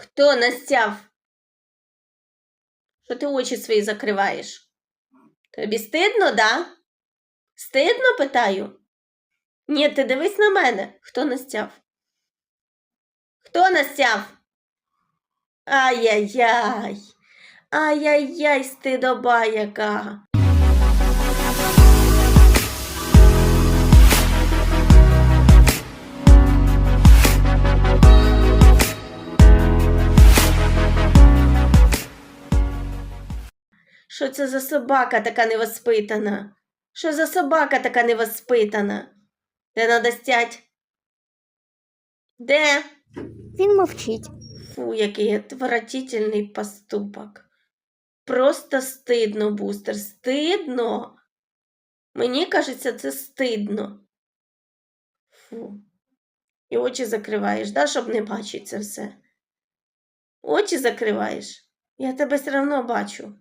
Хто настяв? Що ти очі свої закриваєш? Тобі стидно, да? Стидно, питаю? Ні, ти дивись на мене. Хто настяв? Хто настяв? Ай-яй-яй. Ай-яй-яй, стидоба яка. Що це за собака така невоспитана? Що за собака така невоспитана? Де надо стять? Де? Він мовчить. Фу, який отвратительний поступок. Просто стидно, бустер, стидно. Мені кажеться, це стидно. Фу. І очі закриваєш, да, щоб не бачити це все. Очі закриваєш. Я тебе все одно бачу.